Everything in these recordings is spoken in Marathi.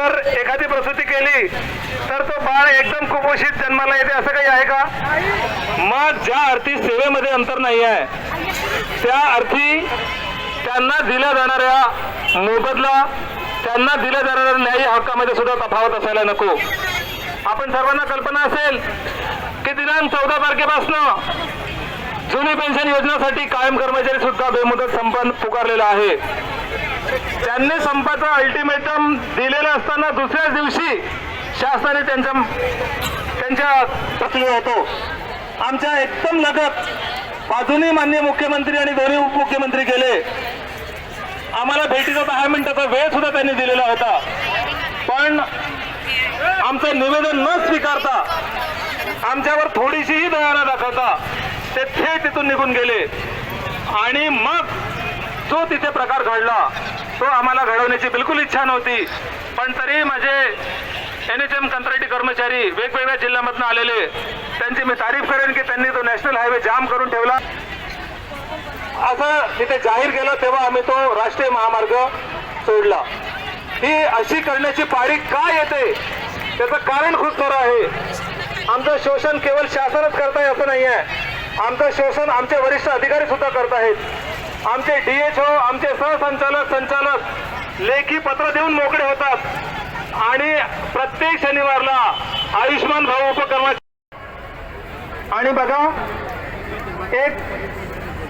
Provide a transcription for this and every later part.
जर एखादी प्रसूती केली तर तो बाळ एकदम कुपोषित जन्माला येते असं काही आहे का? मग ज्या अर्थी सेवेमध्ये अंतर नाही आहे त्या अर्थी त्यांना दिल्या जाणाऱ्या मोबदला त्यांना दिल्या जाणाऱ्या न्यायी हक्कामध्ये सुद्धा तफावत असायला नको. आपण सर्वांना कल्पना असेल की दिनांक चौदा तारखेपासून जुनी पेन्शन योजनेसाठी कायम कर्मचारी सुद्धा बेमुदत संपन्न पुकारलेला आहे. त्यांनी संपाचा अल्टिमेटम दिलेला असताना दुसऱ्याच दिवशी शासनाने त्यांच्या त्यांच्या पत्नी होतो आमच्या एकदम लगत बाजूने मान्य मुख्यमंत्री आणि दोन्ही उपमुख्यमंत्री गेले. आम्हाला भेटीचा दहा मिनिटाचा वेळ सुद्धा त्यांनी दिलेला होता. पण आमचं निवेदन न स्वीकारता आमच्यावर थोडीशीही दया न दाखवता ते थेट तिथून निघून गेले. आणि मग जो तिथे प्रकार घडला तो आम्हाला घडवण्याची बिलकुल इच्छा नव्हती. पण तरी माझे एन एच एम कंत्राटी कर्मचारी वेगवेगळ्या जिल्ह्यामधून आलेले. त्यांची मी तारीफ करेन की त्यांनी तो नॅशनल हायवे जाम करून ठेवला. असं तिथे जाहीर केलं तेव्हा आम्ही तो राष्ट्रीय महामार्ग सोडला. ही अशी करण्याची पाळी का येते? त्याचं कारण खूप खरं आहे. आमचं शोषण केवळ शासनच करताय असं नाही आहे आमचं शोषण आमचे वरिष्ठ अधिकारी सुद्धा करत आहेत. आमचे डीएचओ आमचे सहसंचालक संचालक लेखी पत्र देऊन मोकळे होतात. आणि प्रत्येक शनिवारला आयुष्मान भाऊ उपक्रमाचे आणि बघा एक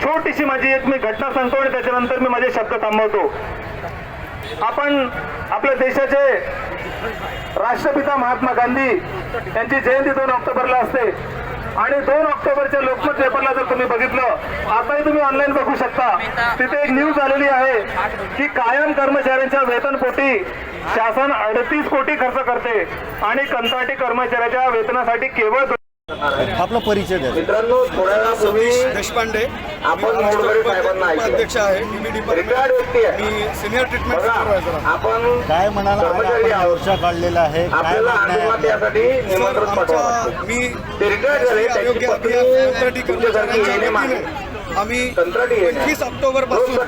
छोटीशी माझी एक मी घटना सांगतो आणि त्याच्यानंतर मी माझे शब्द थांबवतो. आपण आपल्या देशाचे राष्ट्रपिता महात्मा गांधी यांची जयंती दोन ऑक्टोबरला असते. आणि दोन ऑक्टोबरच्या लोकमत पेपरला जर तुम्ही बघितलं आताही तुम्ही ऑनलाईन बघू शकता. तिथे एक न्यूज आलेली आहे की कायम कर्मचाऱ्यांच्या वेतनपोटी शासन अडतीस कोटी खर्च करते आणि कंत्राटी कर्मचाऱ्याच्या वेतनासाठी केवळ आपला परिचय द्या. मित्रांनो थोड्या वेळापूर्वी देशपांडे. आपण मोडकरे साहेबांना ऐकलं. अध्यक्ष आहे ईबीडी रिटायर्ड व्यक्ती आहे. मी सिनियर ट्रीटमेंट बघा सुपरवायझर आहे आपण काय म्हणाला कर्मचारी मोर्चा काढलेला आहे. काय आपल्याला आंदोलनात? यासाठी निमंत्रण आमच्या. मी ते रिटायर्ड झाले त्यांची आरोग्य पत्नी अभियान तुमच्यासारखी येणे मागे. आम्ही. पंचवीस ऑक्टोबरपासून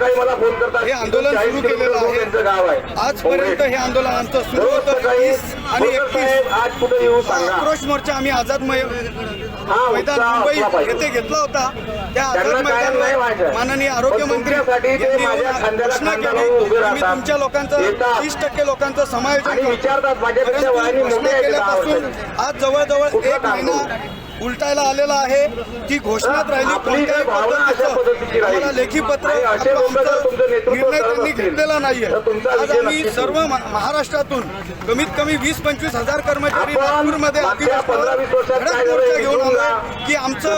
हे आंदोलन 40 सुरू केलेलं आहे. आजपर्यंत हे आंदोलन आमचं सुरू होतं एकवीस आणि एकतीस आक्रोश मोर्चा आम्ही आझाद मैदान मुंबई. येथे घेतला होता त्या आझाद मैदानावर. माननीय आरोग्यमंत्री घोषणा केली राहतात. तुमच्या लोकांचं. तीस टक्के लोकांचं समायोजन घोषणा केल्यापासून. आज जवळजवळ एक महिना उलटायला आलेला आहे ती घोषणात राहिली कोणत्याही पद्धतीचं. आम्हाला लेखी पत्र निर्णय त्यांनी घेतलेला नाहीये आज आम्ही सर्व महाराष्ट्रातून कमीत कमी वीस पंचवीस हजार कर्मचारी नागपूरमध्ये मोर्चा घेऊन जा. की आमचं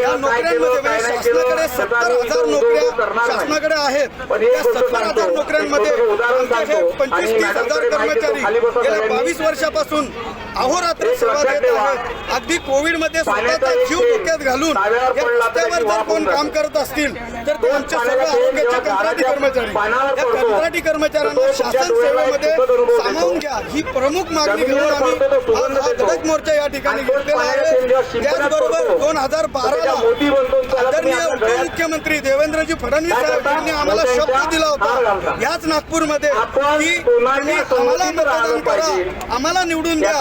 या नोकऱ्यांमध्ये शासनाकडे सत्तर हजार नोकऱ्या. शासनाकडे आहेत त्या सत्तर हजार नोकऱ्यांमध्ये. पंचवीस तीस हजार कर्मचारी गेल्या. बावीस वर्षापासून अहोरात्र सेवा देत. आहेत अगदी कोविडमध्ये स्वतःचा जीव धोक्यात घालून या रस्त्यावर जर कोण काम. करत असतील तर ते दोन आमचे सर्व आरोग्याचे कंत्राटी कर्मचारी या कंत्राटी कर्मचाऱ्यांना शासन सेवेमध्ये. सामावून घ्या ही प्रमुख मागणी घेऊन आम्ही आज हा. धडक मोर्चा या ठिकाणी घेतलेला आहे त्याचबरोबर दोन हजार बाराला उपमुख्यमंत्री देवेंद्रजी फडणवीस साहेब? यांनी आम्हाला शब्द दिला होता. याच नागपूरमध्ये की तुम्ही आम्हाला मतदान करा. आम्हाला निवडून द्या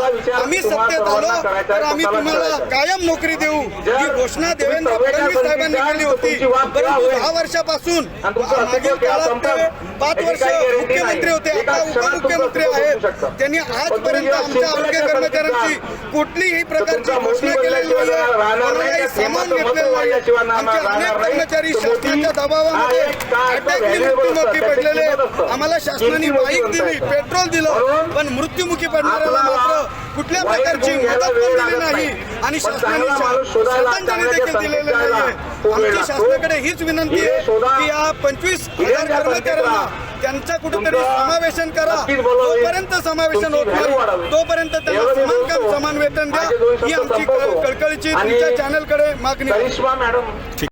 आम्ही सत्तेत आलो तर आम्ही तुम्हाला. कायम नोकरी देऊ ही घोषणा देवेंद्र फडणवीस साहेबांनी केली होती परंतु. दहा वर्षापासून मागील काळात? ते पाच वर्ष मुख्यमंत्री नाही. होते आता उपमुख्यमंत्री आहेत. त्यांनी आजपर्यंत आमच्या आरोग्य कर्मचाऱ्यांची कुठलीही प्रकारची घोषणा केलेली नाही, कोणालाही सामान घेतलेलं महत्त्व नाहीये नाही. कर्मचारी शासनाच्या दबावामध्ये अटॅकनी मृत्युमुखी पडलेले. आम्हाला शासनाने बाईक दिली. पेट्रोल दिलं पण मृत्युमुखी पडणाऱ्याला मात्र कुठल्या प्रकारची मदत पण दिली नाही नाही. आणि शासनाने श्रद्धांजली देखील दिलेली वेळ आमची. शासनाकडे हीच विनंती आहे. की या पंचवीस हजार कर्मचाऱ्यांना त्यांचा कुठेतरी समावेशन करा. जोपर्यंत समावेशन होत. नाही तोपर्यंत त्यांना समान काम. समान वेतन द्या ही आमची. कळकळीची तुमच्या चॅनलकडे मागणी मॅडम